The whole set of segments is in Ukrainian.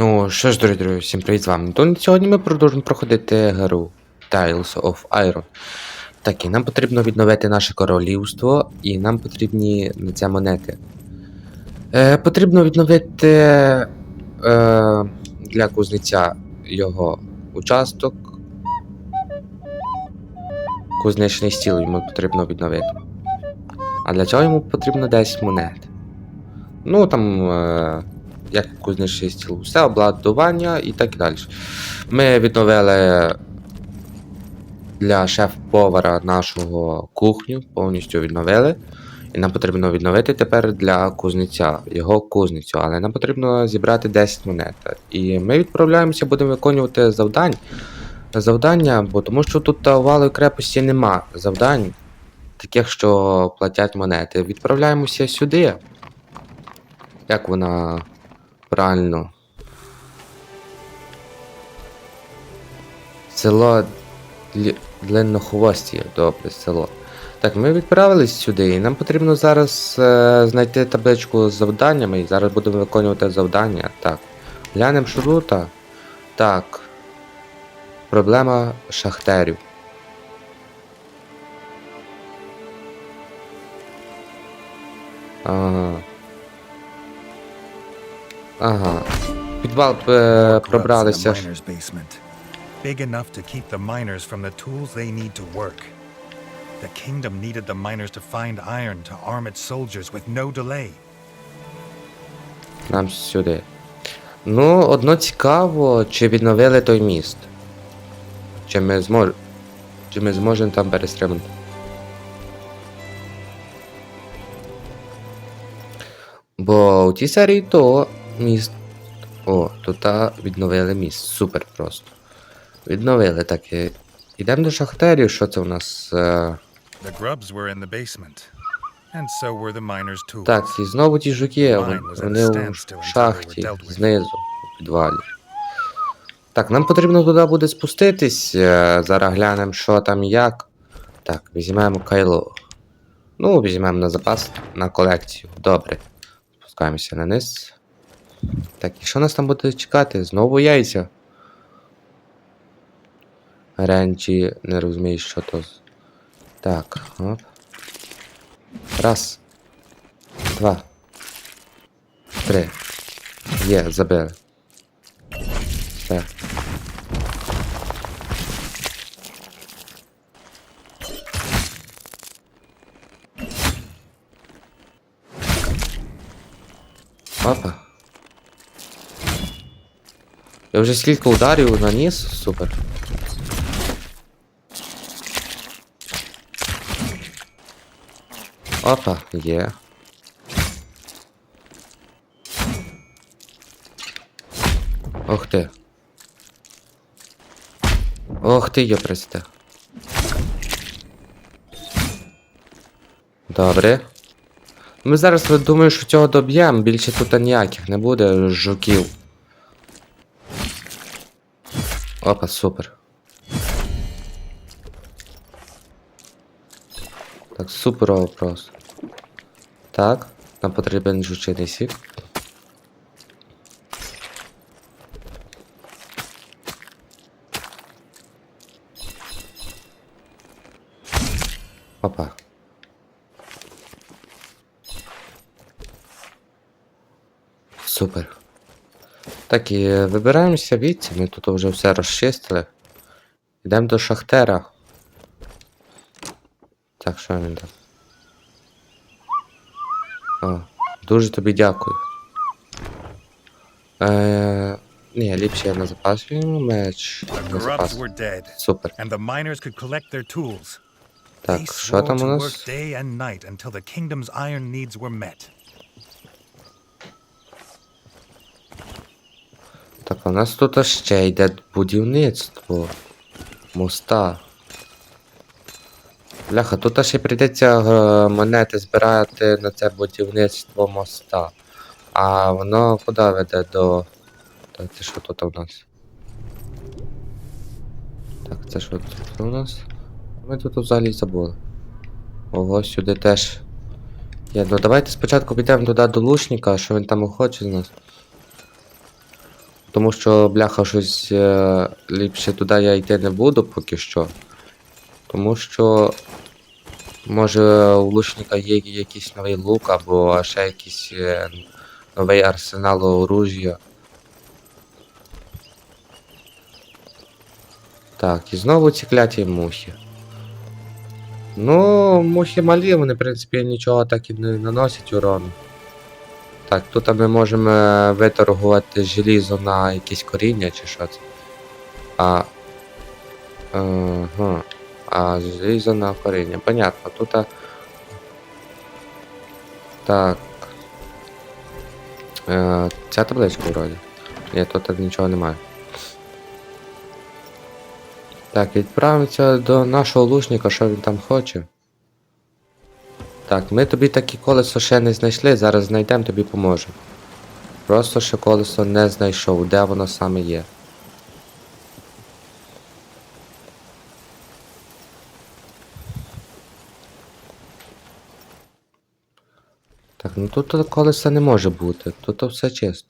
Ну що ж, дорогі друзі, всім привіт з вами. То сьогодні ми продовжуємо проходити гру Tiles of Iron. Так, і нам потрібно відновити наше королівство, і нам потрібні на це монети. Е, потрібно відновити е, для кузнеця його участок. Кузнечний стіл йому потрібно відновити. А для цього йому потрібно 10 монет. Ну там. Е, як кузнечний стіл, все обладнання і так далі. Ми відновили для шеф-повара нашого кухню, повністю відновили. І нам потрібно відновити тепер для кузнеця, його кузницю, але нам потрібно зібрати 10 монет. І ми відправляємося, будемо виконувати завдань. Завдання, бо тому що тут у валої крепості нема завдань, таких, що платять монети. Відправляємося сюди. Як вона правильно? Село Длі... Длиннохвості, добре, село. Так, ми відправились сюди, і нам потрібно зараз е, знайти табличку з завданнями, і зараз будемо виконувати завдання. Так. Глянемо шрута. Так. Проблема шахтерів. Ага. Ага. Підвал е, пробралися. Big enough to keep the miners from the tools they need to work. The kingdom needed the miners to find iron to arm its soldiers with no delay. Нам сюди. Ну, одно цікаво, чи відновили той міст. Чи ми змож... Чи ми зможемо там перестрибнути. Бо у тій серії то міст. О, тут та відновили міст. Супер просто. Відновили так. і- Ідемо до шахтерів, що це у нас. Е... The grubs were in the basement. And so were the miners' tools. Так, і знову ті жуки, вони were шахті, знизу, у підвалі. Так, нам потрібно туди буде спуститись. е, Зараз глянемо, що там і як. Так, візьмемо кайло. Ну, візьмемо на запас на колекцію. Добре. Спускаємося на низ. Так, і що нас там буде чекати? Знову яйця. Ренчі, не розумієш, що то. Так, оп. Раз. Два. Три. Є, забили. Все. Опа. Я вже скільки ударів наніс, супер. Опа, є. Ох ти. Ох ти, йопресте. Добре. Ми зараз думаю, що цього доб'ємо, більше тут ніяких не буде жуків. Опа, супер. Так, суперово просто. Так, нам потрібен жучений сік. Опа. Супер. Так, і вибираємося відці, ми тут вже все розчистили. Йдемо до шахтера. Так, що він там? О, дуже тобі дякую. Е, ні, ліпше я на запас меч. Dead. Супер. Так, що там у нас? work day and night until the kingdom's iron needs were Так, у нас тут ще йде будівництво моста. Бляха, тут ще прийдеться е, монети збирати на це будівництво моста. А воно куди веде до. Так, це що тут у нас? Так, це що тут у нас? Ми тут взагалі забули. Ого, сюди теж. Є, ну давайте спочатку підемо туди до лучника, що він там хоче з нас. Тому що, бляха, щось е, ліпше туди я йти не буду поки що. Тому що. Може у лучника є якийсь новий лук або ще якийсь е, новий арсенал оружия. Так, і знову ці кляті мухи. Ну, мухи малі, вони, в принципі, нічого так і не наносять урону. Так, тут ми можемо е, виторгувати желізо на якесь коріння чи що це. А. Ага. А, желізо на коріння. Понятно, тут. а, Так. Е, ця табличка вроді. Ні, тут нічого немає. Так, відправимося до нашого лучника, що він там хоче. Так, ми тобі такі колесо ще не знайшли, зараз знайдемо, тобі поможемо. Просто ще колесо не знайшов, де воно саме є. Так, ну тут колеса не може бути, тут все чисто.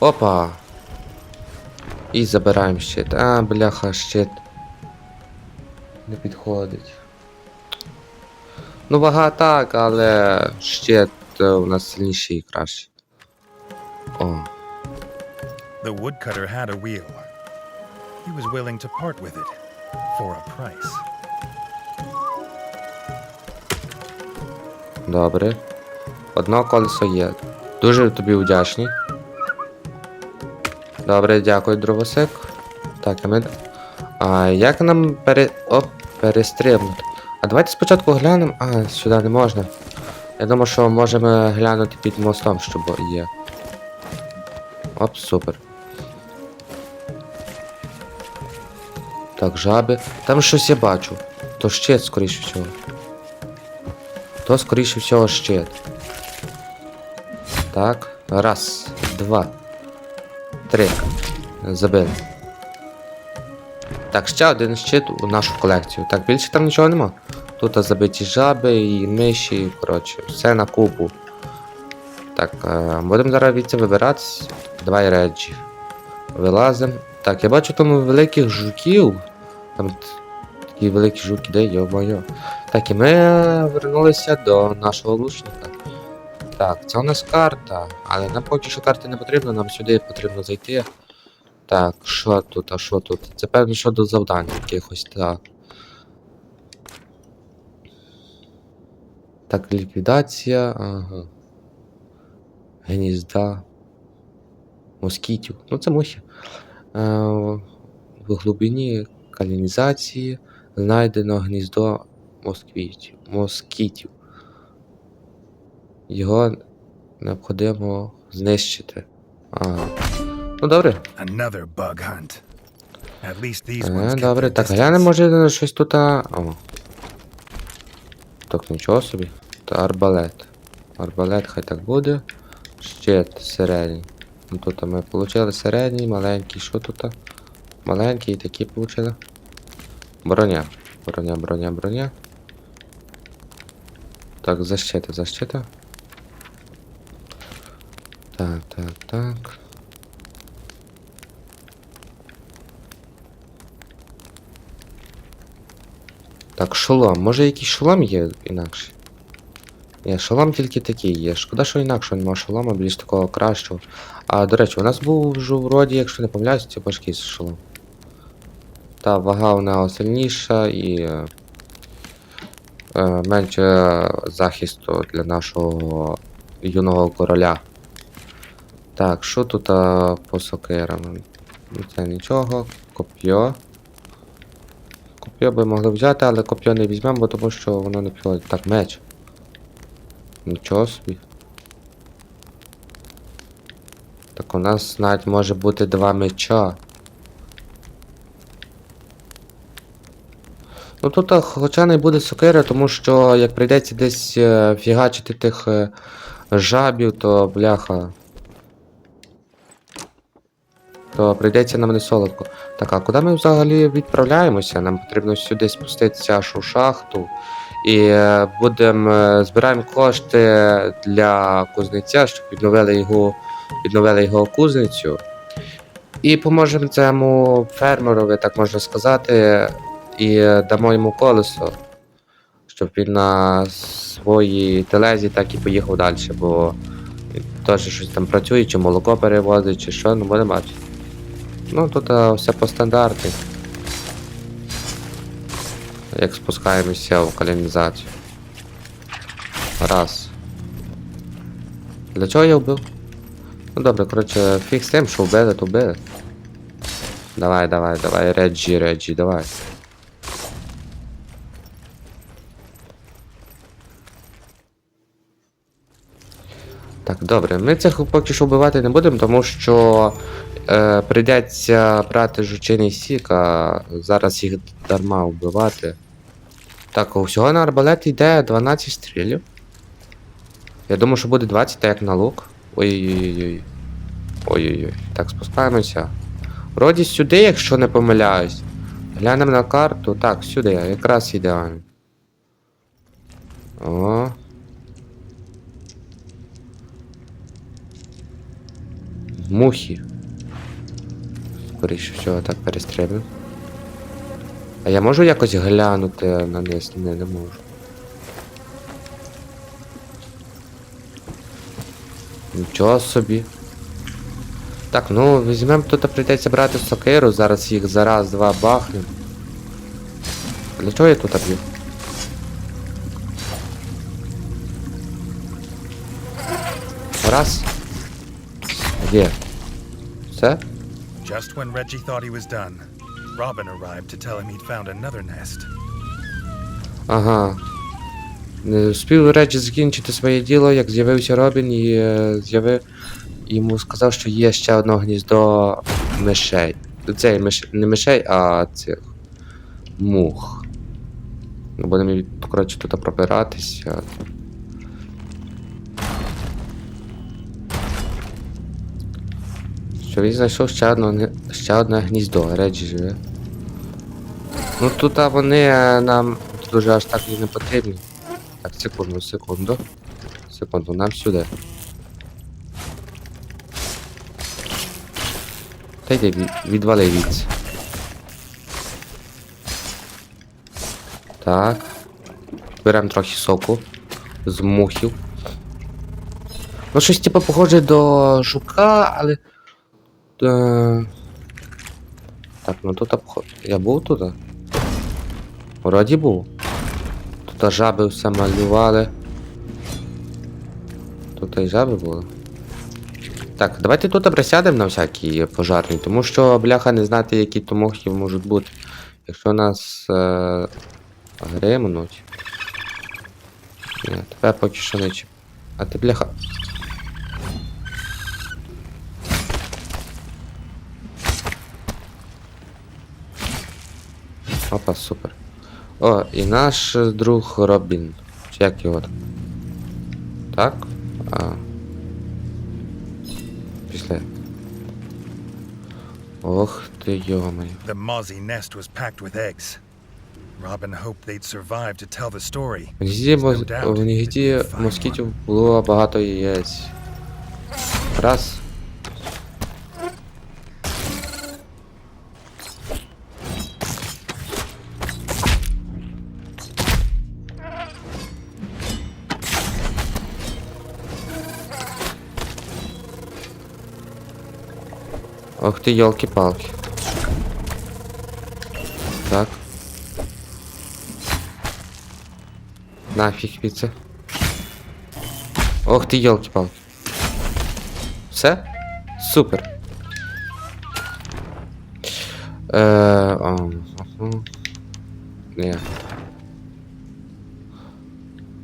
Опа! І забираємо щит. А, бляха, щит. Не підходить. Ну, вага так, але щит е, у нас сильніший і кращий. О. The woodcutter had a wheel. He was willing to part with it for a price. Добре. Одно колесо є. Дуже тобі вдячний. Добре, дякую, дровосек. Так, а ми. А як нам пере. Оп, перестрибнути? А давайте спочатку глянемо. А, сюди не можна. Я думаю, що можемо глянути під мостом, що є. Оп, супер. Так, жаби. Там щось я бачу. То щит, скоріше всього. То, скоріше всього, щит. Так. Раз, два. Три. Забили. Так, ще один щит у нашу колекцію. Так, більше там нічого нема. Тут забиті жаби і миші, коротше, все на купу. Так, е, будемо зараз від вибиратись. Давай реджі. Вилазимо. Так, я бачу там великих жуків. Там такі великі жуки, де йо-моє. Так, і ми вернулися до нашого лучника. Так, це у нас карта, але нам поки що карти не потрібно, нам сюди потрібно зайти. Так, що тут, а що тут? Це певно, що до завдань якихось, так. Так, ліквідація, ага. Гнізда. Москітів. Ну це мухи. Е, в глибині каналізації знайдено гніздо москвітів. москітів. Його необхідно знищити. Ага. Ну добре. Another bug hunt. At least these ones Е, добре, так, глянемо, може щось тут. А... О. Так, нічого собі. Та арбалет. Арбалет хай так буде. Щит середній. Ну тут ми отримали середній, маленький, що тут? Маленький і такі отримали. Броня. Броня, броня, броня. Так, защита, защита. Так, так, так. Так, шолом. Може якийсь шолом є інакший? Ні, шолом тільки такий є. Шкода, що інакше нема шолома, більш такого кращого. А, до речі, у нас був вже вроді, якщо не помиляюсь, це важкий шолом. Та вага у нього сильніша і. Е, менше захисту для нашого юного короля. Так, що тут а, по сокирам? Ну, Це нічого. Коп'йо. Коп'йо би могли взяти, але коп'йо не візьмемо, бо тому що воно не підходить. Так, меч. Нічого собі. Так у нас навіть може бути два меча. Ну тут хоча не буде сокира, тому що як прийдеться десь е, фігачити тих е, жабів, то бляха. То прийдеться нам не солодко. Так, а куди ми взагалі відправляємося? Нам потрібно сюди спуститися аж у шахту. І е, будемо е, збираємо кошти для кузнеця, щоб відновили його, відновили його кузницю. І поможемо цьому фермерові, так можна сказати, і е, дамо йому колесо, щоб він на своїй телезі так і поїхав далі, бо він теж щось там працює, чи молоко перевозить, чи що, ну будемо бачити. Ну тут е, все по стандарту. Як спускаємося в колонізацію. Раз. Для чого я вбив? Ну добре, коротше, фіг з тим, що вбили, то вбили. Давай, давай, давай, Реджі, Реджі, давай. Так, добре, ми цих поки що вбивати не будемо, тому що е, прийдеться брати жучиний сік, а зараз їх дарма вбивати. Так, усього на арбалет йде 12 стрілів. Я думаю, що буде 20, так як на лук. Ой-ой-ой. Ой-ой-ой. Так, спускаємося. Вроді сюди, якщо не помиляюсь. Глянемо на карту. Так, сюди, якраз ідеально. О. Мухи. Скоріше всього так перестрибну. А я можу якось глянути на низ? Не, не можу. Нічого собі. Так, ну візьмемо тут прийдеться брати сокиру, зараз їх за раз, два бахнем. Для чого я тут б'ю? Раз. Є. Все? Just when Reggie thought he was done, Robin arrived to tell him he'd found another nest. Ага. Не успів Реджі закінчити своє діло, як з'явився Робін і е, з'явив. Йому сказав, що є ще одне гніздо мишей. Цей миш... не мишей, а цих мух. Ну, будемо, коротше, тут пробиратися. Що він знайшов ще одне, ще одне гніздо, Реджі живе. Ну тут а вони е, нам дуже аж так і не потрібні. Так, секунду, секунду. Секунду, нам сюди. Та йди, відвали від. Так. Беремо трохи соку з мухів. Ну, щось типу похоже до жука, але. Е... Так, ну тут обход. Я був тут? Вроді був. Тут жаби все малювали. Тут і жаби були. Так, давайте тут присядемо на всякий пожарний, тому що бляха не знати, які то мохи можуть бути. Якщо нас е... гримнуть. Ні, тебе поки що не чіп. А ти бляха. Опа, супер. О, і наш друг Робін. Чи як його там? Так? А. Після. Ох ти йомай. The mozzie nest was packed with eggs. Robin hoped they'd survive to tell the story. В гнізді москітів було багато яєць. Раз. Ох ти, елки-палки. Так. Нафіг від це. Ох ти, елки-палки. Все? Супер. Е. Ні.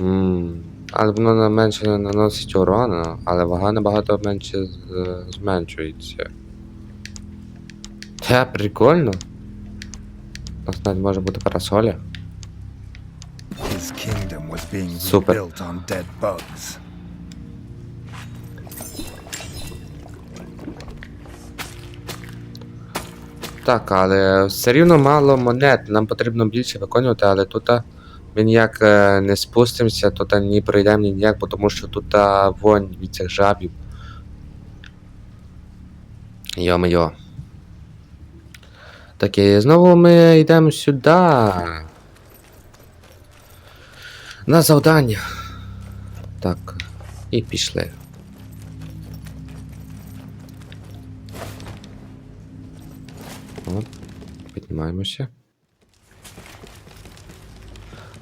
М, Але менше наносить урона, але вага набагато менше зменшується. Те, прикольно. У нас навіть може бути dead bugs. Так, але все рівно мало монет. Нам потрібно більше виконувати, але тут ми ніяк е, не спустимося, тут ні пройдемо ні ніяк, тому що тут вонь від цих жабів. Йо-моє. Так, і знову ми йдемо сюди. На завдання. Так, і пішли. От, піднімаємося.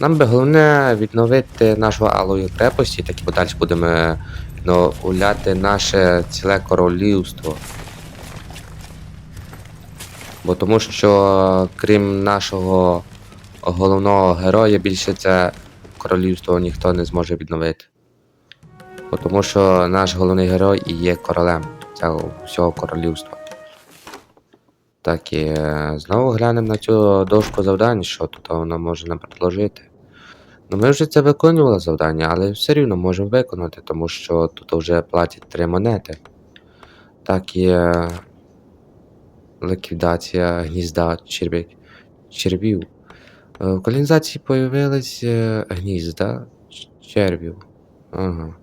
Нам би головне відновити нашу алою крепості, так і подалі будемо відновляти наше ціле королівство. Бо тому що, крім нашого головного героя, більше це королівство ніхто не зможе відновити. Бо тому що наш головний герой і є королем цього всього королівства. Так і е, знову глянемо на цю дошку завдань, що тут вона може нам предложити. Ну ми вже це виконували завдання, але все рівно можемо виконати, тому що тут вже платять три монети. Так і е, ліквідація гнізда черв'я... червів. Е, В колонізації появились е, гнізда червів. Ага.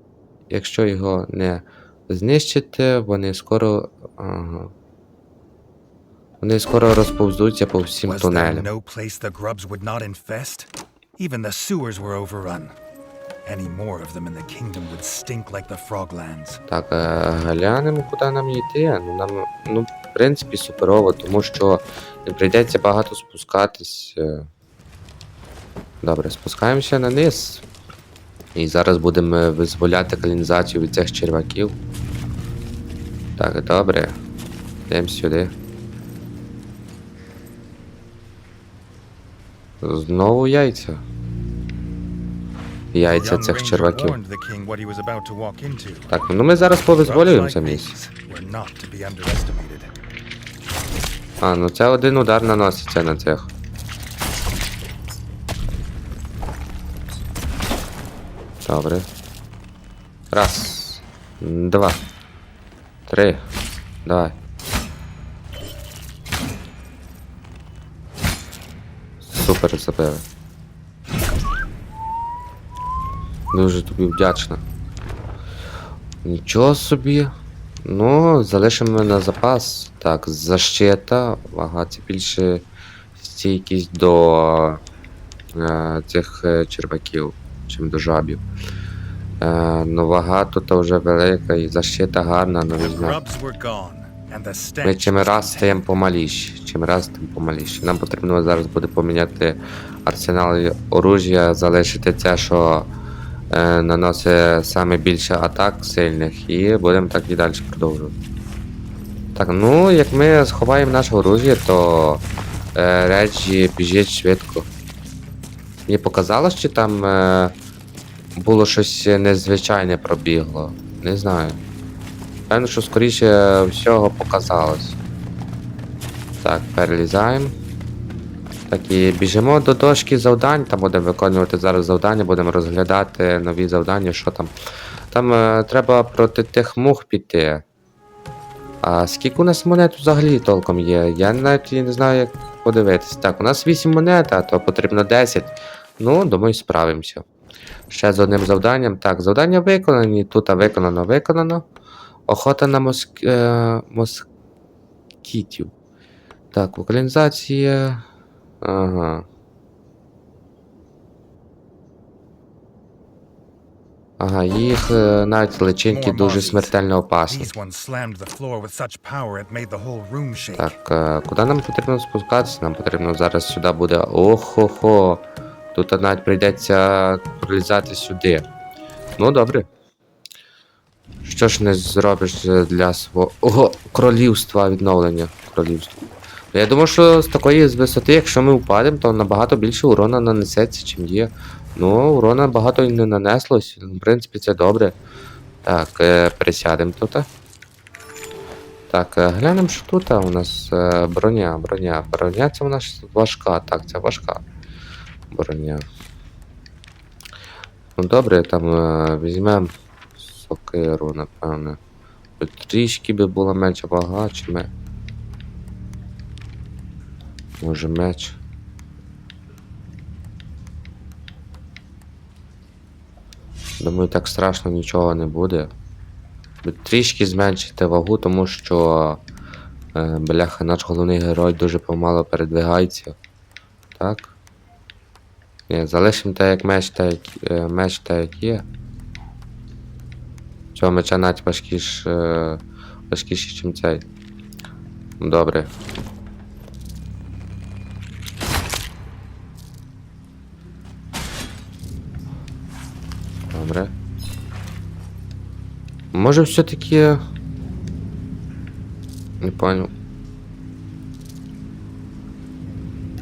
Якщо його не знищити, вони скоро. Ага. Вони скоро розповзуться по всім тунелям. Even the sewers were overrun. Any more of them in the kingdom would stink like the froglands. Так, е, глянемо, куди нам йти. Ну, нам, ну, принципі, суперово, тому що не прийдеться багато спускатись. е. Добре, спускаємося на низ. І зараз будемо визволяти колонізацію від цих черваків. Так, добре. Йдемо сюди. Знову яйця. Яйця цих черваків. Так, ну ми зараз Grubs повизволюємо А, ну це один удар наноситься на цих. Добре. Раз. Два. Три. Давай. Супер забили. Дуже тобі вдячна. Нічого собі. Ну, залишимо на запас. Так, защита. Ага, це більше стійкість до е, цих е, черваків, чим до жабів. Е, ну, вага тут вже велика і защита гарна, ну gone, and the stench Ми чим раз стаємо помаліші. Чим раз тим помаліші. Нам потрібно зараз буде поміняти арсенал оружия, залишити це, що е, наносить саме більше атак сильних, і будемо так і далі продовжувати. Так, ну як ми сховаємо наше оружие, то е, речі біжить швидко. Мені показалось, чи там е, було щось незвичайне пробігло. Не знаю. Певно, що скоріше всього показалось. Так, перелізаємо. Так, і біжимо до дошки завдань, там будемо виконувати зараз завдання, будемо розглядати нові завдання, що там. Там е, треба проти тих мух піти. А скільки у нас монет взагалі толком є? Я навіть не знаю, як подивитися. Так, у нас 8 монет, а то потрібно 10. Ну, думаю, справимося. Ще з одним завданням. Так, завдання виконані, тут виконано, виконано. Охота на моск... е... москітів. Так, вокалізація. Ага. Ага, їх е, навіть личинки дуже смертельно опасні. Так, е, куди нам потрібно спускатися? Нам потрібно зараз сюди буде. Охо-хо. Тут навіть прийдеться пролізати сюди. Ну, добре. Що ж не зробиш для свого Ого, королівства відновлення. Королівства. Я думаю, що з такої висоти, якщо ми впадемо, то набагато більше урона нанесеться, чим є. Ну, урона багато не нанеслось. В принципі, це добре. Так, е, присядемо тут. Так, е, глянемо, що тут у нас е, броня, броня. Броня це у нас важка. Так, це важка броня. Ну добре, там візьмемо сокиру, напевне. Трішки би була менша вага, чи ми. Може меч. Думаю, так страшно нічого не буде. Трішки зменшити вагу, тому що е, бляха, наш головний герой дуже помало передвигається. Так? Ні, залишимо те як меч, та як, е, меч та як є. Цього меча навіть важкіш, е, важкіший, ніж цей. Добре. Може все-таки. Не понял.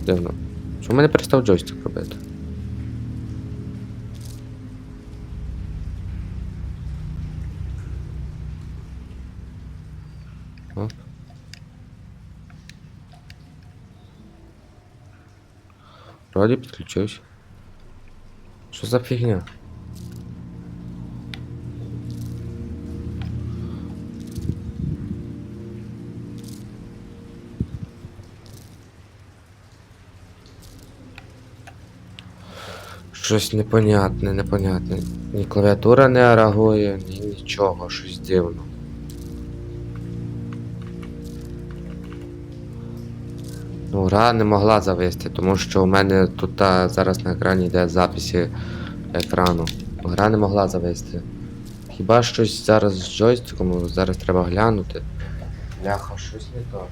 Дивно. Чому мене перестав джойстик робити? Оп. Вроді підключився. Що за фігня? Щось непонятне, непонятне. Ні клавіатура не реагує, ні нічого, щось дивно. Ну, гра не могла завести, тому що у мене тут а, зараз на екрані йде записи екрану. Гра не могла завести. Хіба щось зараз з джойстиком, зараз треба глянути. Бляха, щось не то.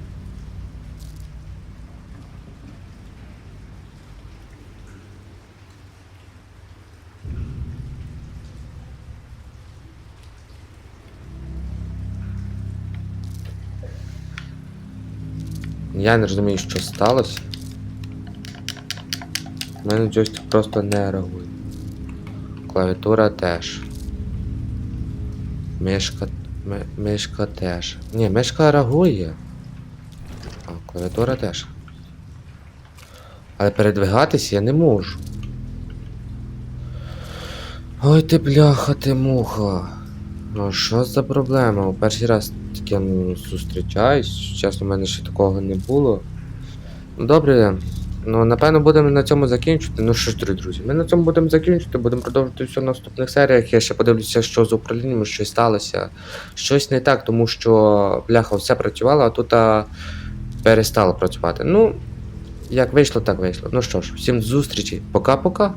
Я не розумію, що сталося. У мене джойстик просто не реагує. Клавіатура теж. Мишка. ми- Мишка теж. Ні, мишка реагує. А, клавіатура теж. Але передвигатись я не можу. Ой ти бляха, ти муха. Ну що за проблема? У перший раз ну, зустрічаюсь. Чесно, в мене ще такого не було. Ну, Добре. Ну, напевно, будемо на цьому закінчувати. Ну що ж, дорогі друзі, ми на цьому будемо закінчувати, будемо продовжувати все в наступних серіях. Я ще подивлюся, що з управлінням, що сталося. Щось не так, тому що бляха все працювало, а тут а, перестало працювати. Ну, як вийшло, так вийшло. Ну що ж, всім зустрічі. Пока-пока.